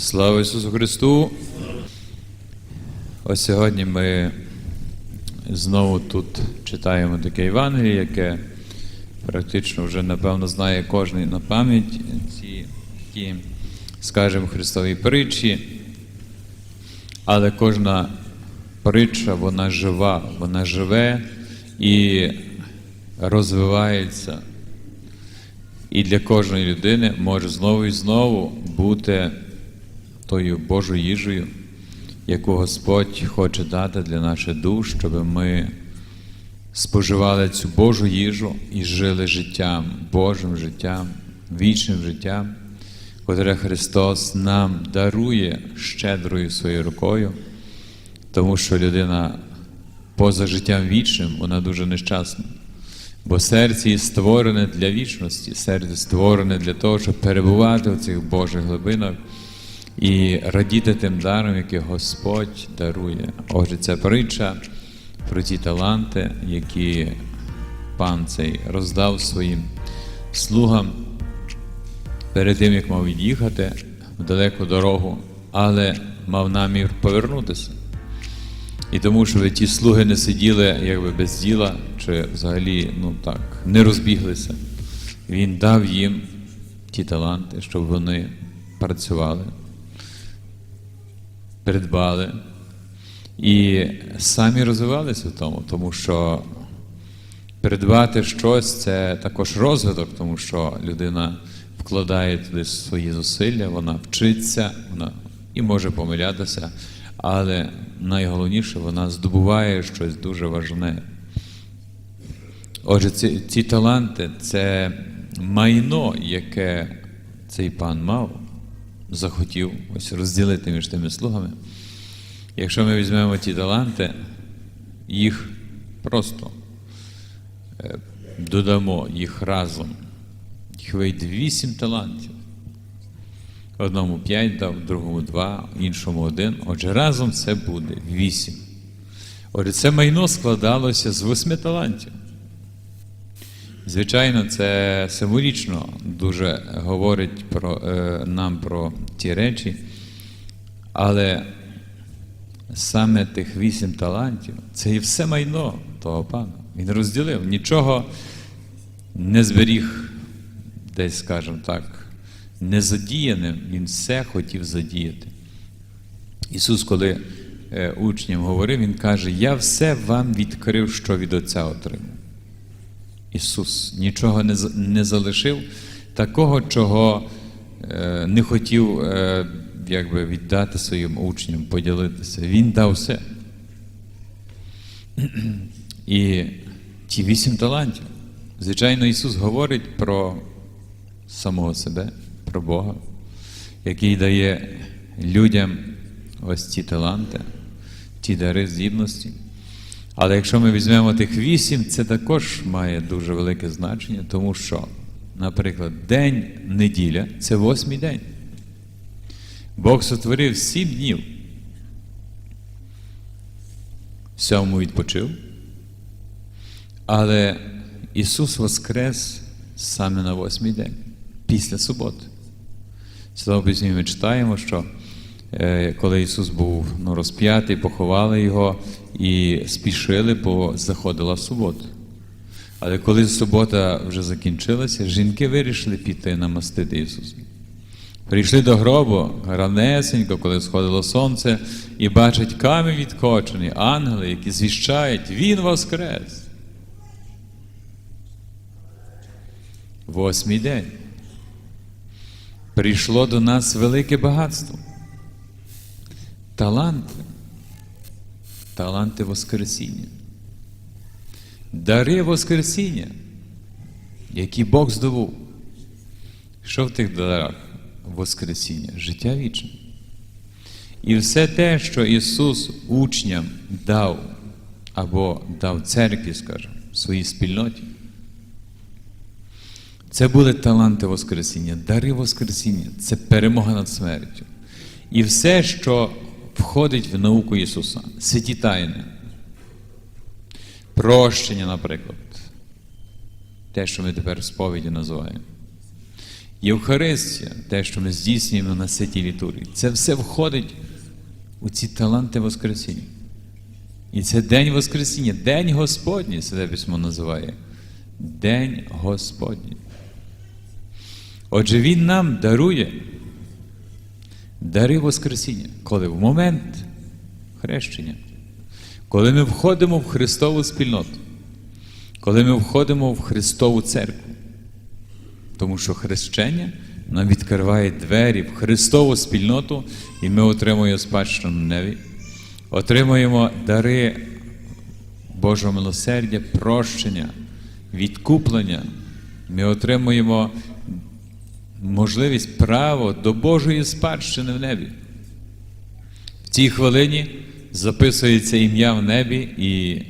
Слава Ісусу Христу! Ось сьогодні ми знову тут читаємо таке Євангеліє, яке практично вже, напевно, знає кожен на пам'ять ці такі, скажімо, Христові притчі. Але кожна притча, вона жива, вона живе і розвивається. І для кожної людини може знову і знову бути тою Божою їжею, яку Господь хоче дати для наших душ, щоб ми споживали цю Божу їжу і жили життям, Божим життям, вічним життям, котре Христос нам дарує щедрою своєю рукою, тому що людина поза життям вічним, вона дуже нещасна. Бо серце створене для вічності, серце створене для того, щоб перебувати в цих Божих глибинах і радіти тим даром, який Господь дарує. Отже, ця притча про ті таланти, які пан цей роздав своїм слугам перед тим, як мав від'їхати в далеку дорогу, але мав намір повернутися. І тому, щоб ті слуги не сиділи якби без діла, чи взагалі ну так, не розбіглися. Він дав їм ті таланти, щоб вони працювали, придбали і самі розвивалися в тому, тому що придбати щось це також розвиток, тому що людина вкладає туди свої зусилля, вона вчиться, вона і може помилятися, але найголовніше, вона здобуває щось дуже важне. Отже, ці, ці таланти це майно, яке цей пан мав, захотів ось розділити між тими слугами. Якщо ми візьмемо ті таланти, їх просто е, додамо їх разом, їх вийде вісім талантів. Одному п'ять дав, другому два, іншому один. Отже, разом це буде вісім. Отже, це майно складалося з восьми талантів. Звичайно, це символічно дуже говорить про, е, нам про ті речі, але саме тих вісім талантів це і все майно того пана. Він розділив, нічого не зберіг, десь, скажімо так, незадіяним, він все хотів задіяти. Ісус, коли е, учням говорив, Він каже: Я все вам відкрив, що від Отця отримав. Ісус нічого не, не залишив, такого, чого е, не хотів е, якби, віддати своїм учням, поділитися. Він дав все. І ті вісім талантів. Звичайно, Ісус говорить про самого себе, про Бога, який дає людям ось ці таланти, ті дари здібності. Але якщо ми візьмемо тих вісім, це також має дуже велике значення, тому що, наприклад, день неділя це восьмий день. Бог сотворив сім днів. В сьомому відпочив. Але Ісус воскрес саме на восьмий день, після суботи. Святому Письмі ми читаємо, що коли Ісус був ну, розп'ятий, поховали Його і спішили, бо заходила субота. Але коли субота вже закінчилася, жінки вирішили піти намастити Ісуса. Прийшли до гробу ранесенько, коли сходило сонце, і бачать камінь відкочений, ангели, які звіщають, Він воскрес. Восьмий день. Прийшло до нас велике багатство. Таланти. Таланти Воскресіння. Дари Воскресіння, які Бог здобув. Що в тих дарах Воскресіння? Життя вічне. І все те, що Ісус учням дав, або дав церкві, скажімо, своїй спільноті, це були таланти Воскресіння, дари Воскресіння, це перемога над смертю. І все, що входить в науку Ісуса, святі тайни, прощення, наприклад, те, що ми тепер в сповіді називаємо. Євхаристія, те, що ми здійснюємо на святій літургії, це все входить у ці таланти Воскресіння. І це День Воскресіння, День Господній, Святе Письмо називає. День Господній. Отже, Він нам дарує дари Воскресіння, коли в момент хрещення, коли ми входимо в Христову спільноту, коли ми входимо в Христову церкву. Тому що хрещення нам відкриває двері в Христову спільноту, і ми отримуємо спадщину на небі, отримуємо дари Божого милосердя, прощення, відкуплення. Ми отримуємо можливість право до Божої спадщини в небі. В цій хвилині записується ім'я в небі, і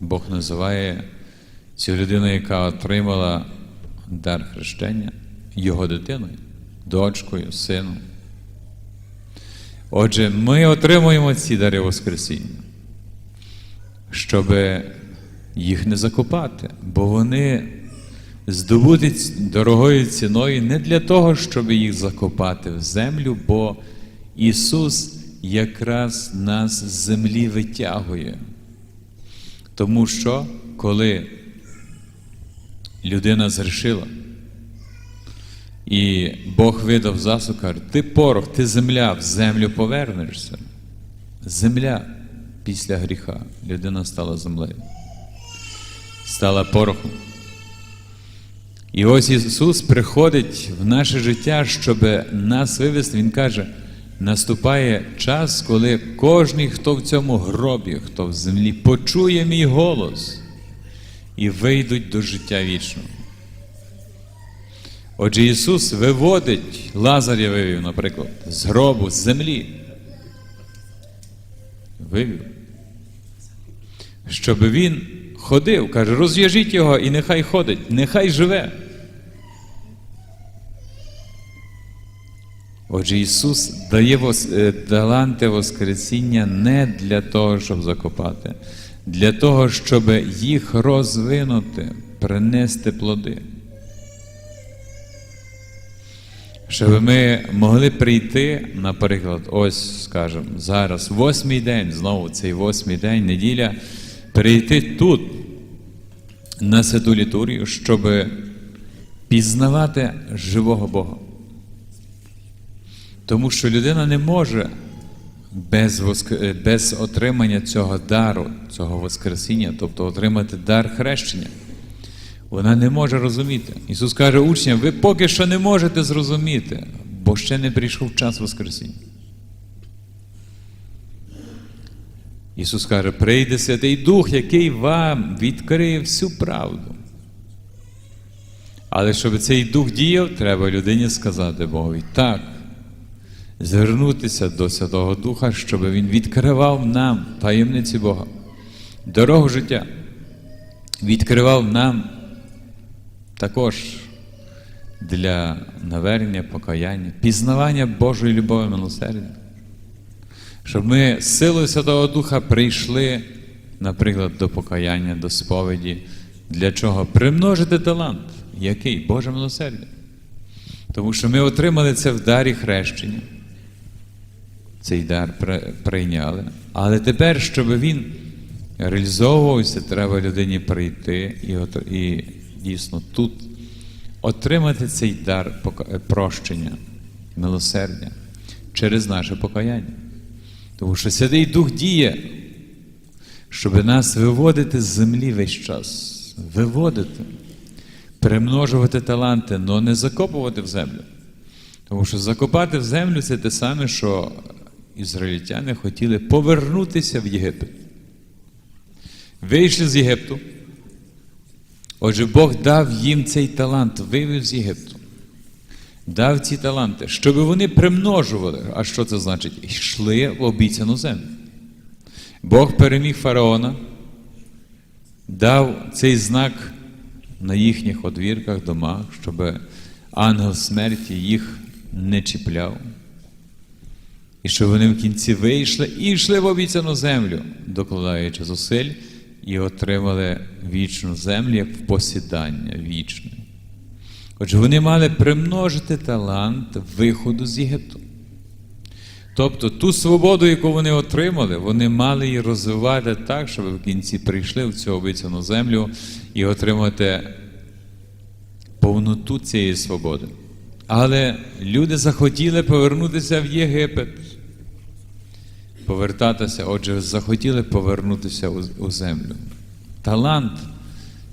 Бог називає цю людину, яка отримала дар хрещення, його дитиною, дочкою, сином. Отже, ми отримуємо ці дари Воскресіння, щоб їх не закопати, бо вони здобуті ць- дорогою ціною не для того, щоб їх закопати в землю, бо Ісус якраз нас з землі витягує. Тому що, коли людина згрішила, і Бог видав засуд, каже, ти порох, ти земля, в землю повернешся. Земля після гріха. Людина стала землею. Стала порохом. І ось Ісус приходить в наше життя, щоб нас вивести. Він каже, наступає час, коли кожен, хто в цьому гробі, хто в землі, почує мій голос і вийдуть до життя вічного. Отже, Ісус виводить, Лазаря вивів, наприклад, з гробу, з землі. Вивів. Щоб він ходив, каже, розв'яжіть його і нехай ходить, нехай живе. Отже, Ісус дає вос- е, таланти Воскресіння не для того, щоб закопати, для того, щоб їх розвинути, принести плоди. Щоб ми могли прийти, наприклад, ось, скажімо, зараз, восьмий день, знову цей восьмий день, неділя, прийти тут, на святу літургію, щоб пізнавати живого Бога. Тому що людина не може без, воск... е, без отримання цього дару, цього Воскресіння, тобто отримати дар хрещення. Вона не може розуміти. Ісус каже учням, ви поки що не можете зрозуміти, бо ще не прийшов час Воскресіння. Ісус каже, прийде Святий Дух, який вам відкриє всю правду. Але щоб цей дух діяв, треба людині сказати Богові так, звернутися до Святого Духа, щоб Він відкривав нам таємниці Бога, дорогу життя, відкривав нам також для навернення, покаяння, пізнавання Божої любові милосердя. Щоб ми силою Святого Духа прийшли, наприклад, до покаяння, до сповіді. Для чого? Примножити талант. Який? Боже милосердя. Тому що ми отримали це в дарі хрещення. Цей дар прийняли. Але тепер, щоб він реалізовувався, треба людині прийти і, і дійсно тут отримати цей дар прощення, милосердя через наше покаяння. Тому що Святий Дух діє, щоб нас виводити з землі весь час, виводити, примножувати таланти, але не закопувати в землю. Тому що закопати в землю це те саме, що ізраїльтяни хотіли повернутися в Єгипет. Вийшли з Єгипту. Отже, Бог дав їм цей талант, вивів з Єгипту. Дав ці таланти, щоб вони примножували. А що це значить? Йшли в обіцяну землю. Бог переміг фараона, дав цей знак на їхніх одвірках, домах, щоб ангел смерті їх не чіпляв. І щоб вони в кінці вийшли і йшли в обіцяну землю, докладаючи зусиль, і отримали вічну землю як посідання вічне. Отже, вони мали примножити талант виходу з Єгипту. Тобто ту свободу, яку вони отримали, вони мали її розвивати так, щоб в кінці прийшли в цю обіцяну землю і отримати повноту цієї свободи. Але люди захотіли повернутися в Єгипет. Повертатися, отже, захотіли повернутися у, землю. Талант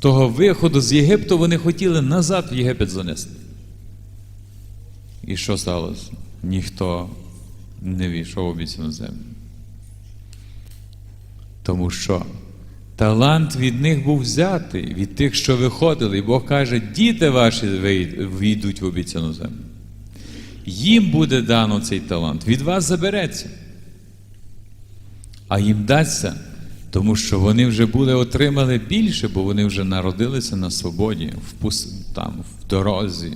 того виходу з Єгипту вони хотіли назад в Єгипет занести. І що сталося? Ніхто не війшов обіцяну землю. Тому що талант від них був взятий, від тих, що виходили. І Бог каже, діти ваші війдуть в обіцяну землю. Їм буде дано цей талант, від вас забереться. А їм дасться, тому що вони вже були отримали більше, бо вони вже народилися на свободі, в пус- там, в дорозі.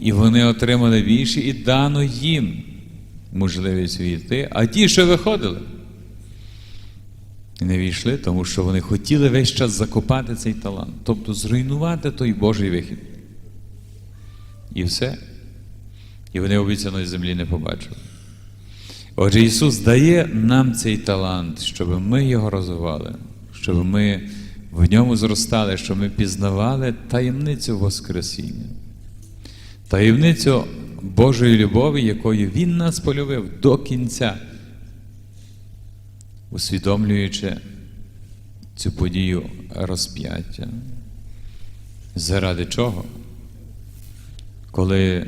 І вони отримали більше, і дано їм можливість війти, а ті, що виходили, не війшли, тому що вони хотіли весь час закопати цей талант, тобто зруйнувати той Божий вихід. І все. І вони обіцяної землі не побачили. Отже, Ісус дає нам цей талант, щоб ми його розвивали, щоб ми в ньому зростали, щоб ми пізнавали таємницю Воскресіння, таємницю Божої любові, якою Він нас полюбив до кінця, усвідомлюючи цю подію розп'яття. Заради чого? Коли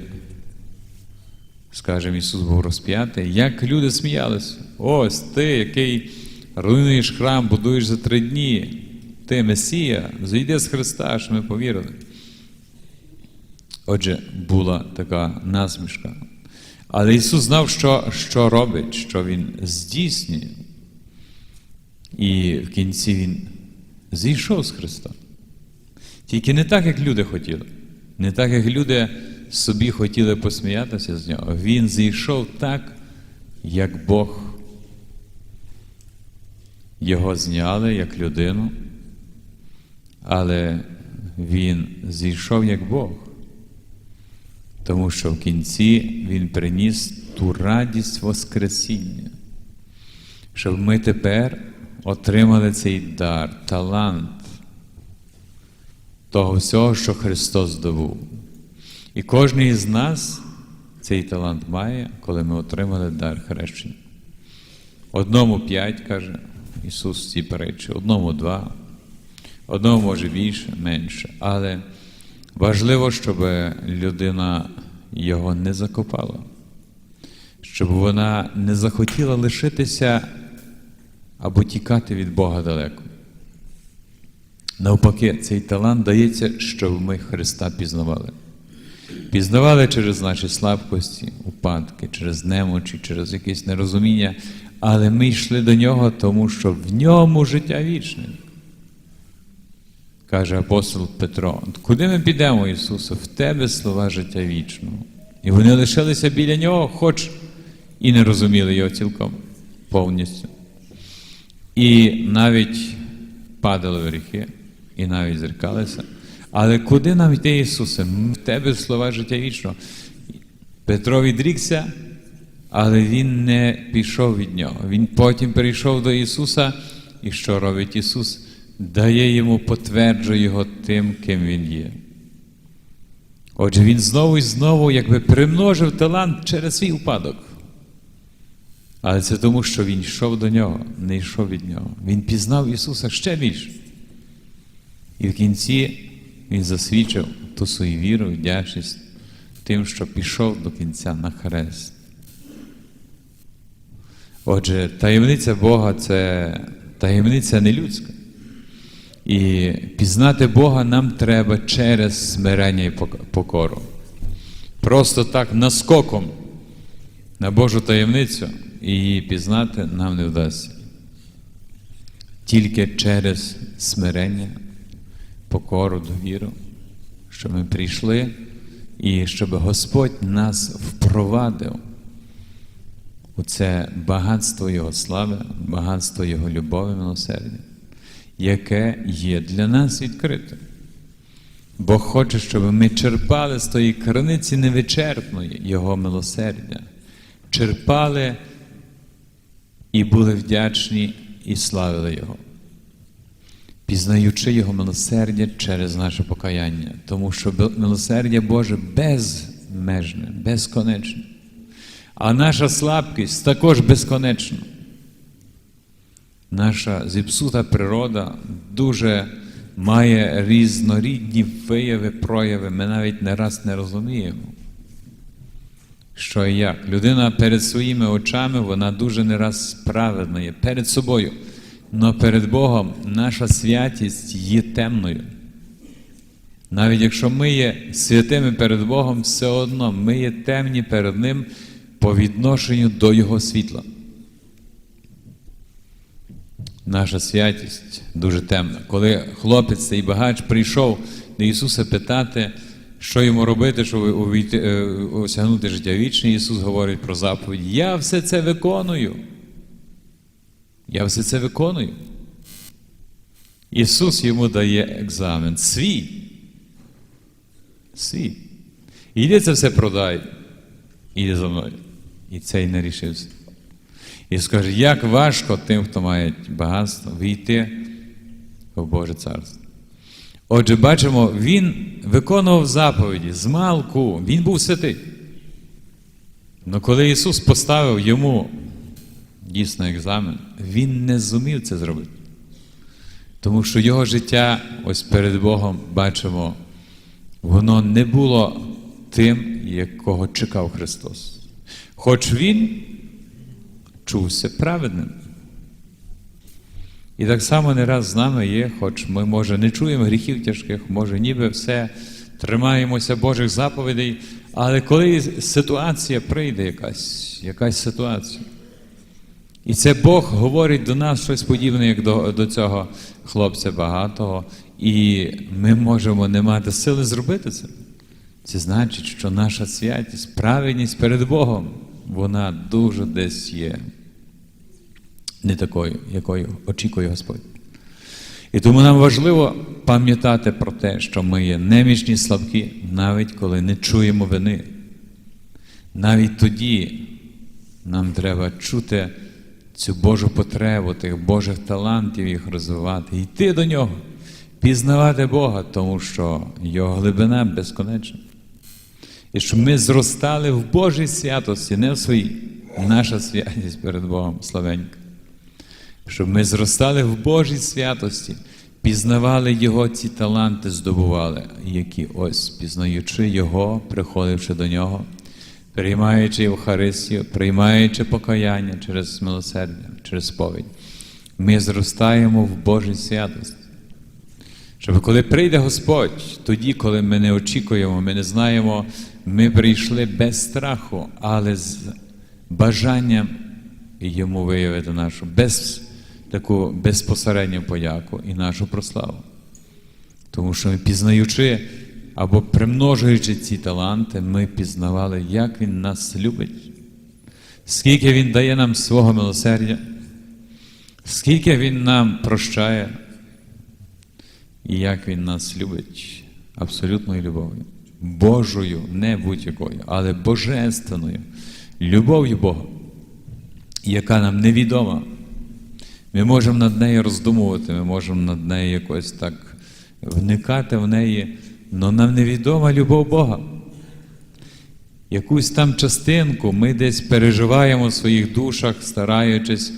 скажімо, Ісус був розп'ятий, як люди сміялися. Ось ти, який руйнуєш храм, будуєш за три дні. Ти Месія, зійди з Христа, що ми повірили. Отже, була така насмішка. Але Ісус знав, що, що робить, що Він здійснює. І в кінці Він зійшов з Христа. Тільки не так, як люди хотіли, не так, як люди собі хотіли посміятися з нього. Він зійшов так, як Бог. Його зняли як людину, але він зійшов як Бог, тому що в кінці Він приніс ту радість Воскресіння, щоб ми тепер отримали цей дар, талант того всього, що Христос здобув. І кожен із нас цей талант має, коли ми отримали дар хрещення. Одному п'ять, каже Ісус в цій перечі, одному два, одному може більше, менше. Але важливо, щоб людина його не закопала, щоб вона не захотіла лишитися або тікати від Бога далеко. Навпаки, цей талант дається, щоб ми Христа пізнавали. Пізнавали через наші слабкості, упадки, через немочі, через якесь нерозуміння, але ми йшли до нього, тому що в ньому життя вічне. Каже апостол Петро, куди ми підемо, Ісусе? В Тебе слова життя вічного. І вони лишилися біля нього, хоч і не розуміли його цілком повністю. І навіть падали в гріхи, і навіть зеркалися. Але куди нам йти, Ісусе? В Тебе слова життя вічного. Петро відрікся, але він не пішов від нього. Він потім перейшов до Ісуса, і що робить Ісус? Дає йому, потверджує його тим, ким Він є. Отже, Він знову і знову якби примножив талант через свій упадок. Але це тому, що він йшов до нього, не йшов від нього. Він пізнав Ісуса ще більше. І в кінці він засвідчив ту свою віру, вдячність тим, що пішов до кінця на хрест. Отже, таємниця Бога це таємниця не людська. І пізнати Бога нам треба через смирення і покору. Просто так наскоком на Божу таємницю і її пізнати нам не вдасться. Тільки через смирення покору, довіру, щоб ми прийшли і щоб Господь нас впровадив у це багатство Його слави, багатство Його любові, милосердя, яке є для нас відкрите. Бог хоче, щоб ми черпали з тої криниці невичерпної Його милосердя, черпали і були вдячні і славили Його, пізнаючи Його милосердя через наше покаяння, тому що милосердя Боже безмежне, безконечне, а наша слабкість також безконечна. Наша зіпсута природа дуже має різнорідні вияви, прояви. Ми навіть не раз не розуміємо, що і як. Людина перед своїми очами, вона дуже не раз справедна є перед собою. Але перед Богом наша святість є темною. Навіть якщо ми є святими перед Богом, все одно ми є темні перед Ним по відношенню до Його світла. Наша святість дуже темна. Коли хлопець цей багач прийшов до Ісуса питати, що йому робити, щоб увійти, е, осягнути життя вічне, Ісус говорить про заповідь. Я все це виконую. Я все це виконую. Ісус йому дає екзамен свій. Свій. Іди це все продай. Іди за мною. І цей не рішився. І скаже, як важко тим, хто має багатство, війти в Боже Царство. Отже, бачимо, він виконував заповіді з малку, він був святий. Але коли Ісус поставив йому дійсно екзамен, він не зумів це зробити. Тому що його життя, ось перед Богом, бачимо, воно не було тим, якого чекав Христос. Хоч Він чувся праведним. І так само не раз з нами є, хоч ми, може, не чуємо гріхів тяжких, може, ніби все тримаємося Божих заповідей, але коли ситуація прийде, якась, якась ситуація, і це Бог говорить до нас щось подібне, як до, до цього хлопця багатого, і ми можемо не мати сили зробити це. Це значить, що наша святість, праведність перед Богом, вона дуже десь є не такою, якою очікує Господь. І тому нам важливо пам'ятати про те, що ми є немічні слабкі, навіть коли не чуємо вини. Навіть тоді нам треба чути цю Божу потребу, тих Божих талантів їх розвивати, йти до нього, пізнавати Бога, тому що Його глибина безконечна. І щоб ми зростали в Божій святості, не в своїй. Наша святість перед Богом славенька. Щоб ми зростали в Божій святості, пізнавали Його ці таланти, здобували, які ось, пізнаючи Його, приходивши до Нього, приймаючи Євхаристію, приймаючи покаяння через милосердя, через сповідь, ми зростаємо в Божій святості. Щоб коли прийде Господь, тоді, коли ми не очікуємо, ми не знаємо, ми прийшли без страху, але з бажанням йому виявити нашу без, таку безпосередню подяку і нашу прославу. Тому що ми пізнаючи або примножуючи ці таланти, ми пізнавали, як Він нас любить, скільки Він дає нам свого милосердя, скільки Він нам прощає, і як Він нас любить абсолютною любов'ю. Божою, не будь-якою, але божественною, любов'ю Бога, яка нам невідома. Ми можемо над нею роздумувати, ми можемо над нею якось так вникати в неї, але нам невідома любов Бога. Якусь там частинку ми десь переживаємо в своїх душах, стараючись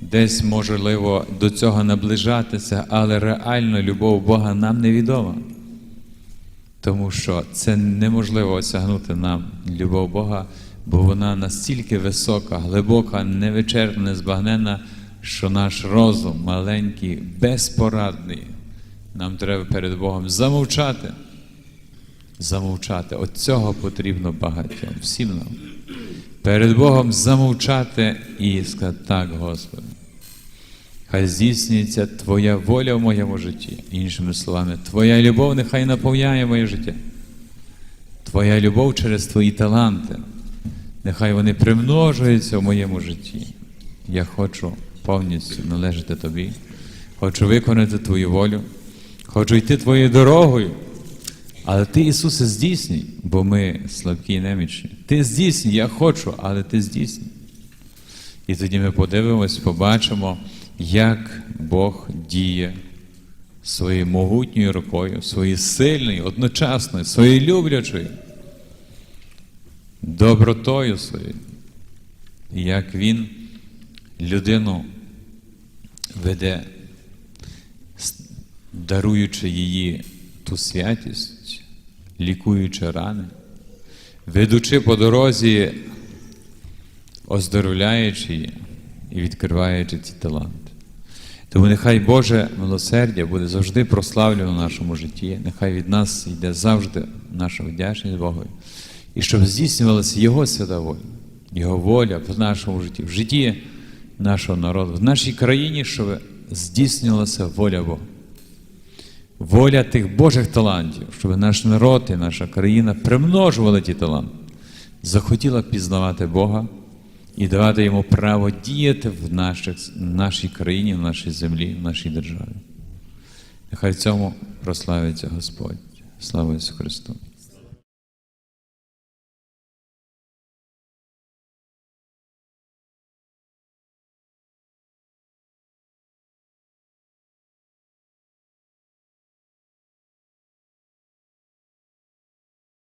десь, можливо, до цього наближатися, але реально любов Бога нам невідома. Тому що це неможливо осягнути нам любов Бога, бо вона настільки висока, глибока, невичерпна, незбагненна, що наш розум маленький, безпорадний. Нам треба перед Богом замовчати. Замовчати. От цього потрібно багатьом, всім нам. Перед Богом замовчати і сказати так, Господи. Хай здійснюється Твоя воля в моєму житті. Іншими словами, Твоя любов нехай наповняє моє життя. Твоя любов через Твої таланти. Нехай вони примножуються в моєму житті. Я хочу повністю належати Тобі. Хочу виконати Твою волю. Хочу йти Твоєю дорогою. Але ти, Ісусе, здійснюй, бо ми слабкі і немічні. Ти здійснюй, я хочу, але ти здійснюй. І тоді ми подивимось, побачимо, як Бог діє своєю могутньою рукою, своєю сильною, одночасною, своєю люблячою, добротою своєю. Як Він людину веде, даруючи її ту святість, лікуючи рани, ведучи по дорозі, оздоровляючи її і відкриваючи ці таланти. Тому нехай Боже милосердя буде завжди прославлено в нашому житті, нехай від нас йде завжди наша вдячність Богові, і щоб здійснювалася Його свята воля, Його воля в нашому житті, в житті нашого народу, в нашій країні, щоб здійснювалася воля Бога. Воля тих Божих талантів, щоб наш народ і наша країна примножували ті таланти, захотіла пізнавати Бога і давати йому право діяти в наших, нашій країні, в нашій землі, в нашій державі. Нехай цьому прославиться Господь. Слава Ісусу Христу!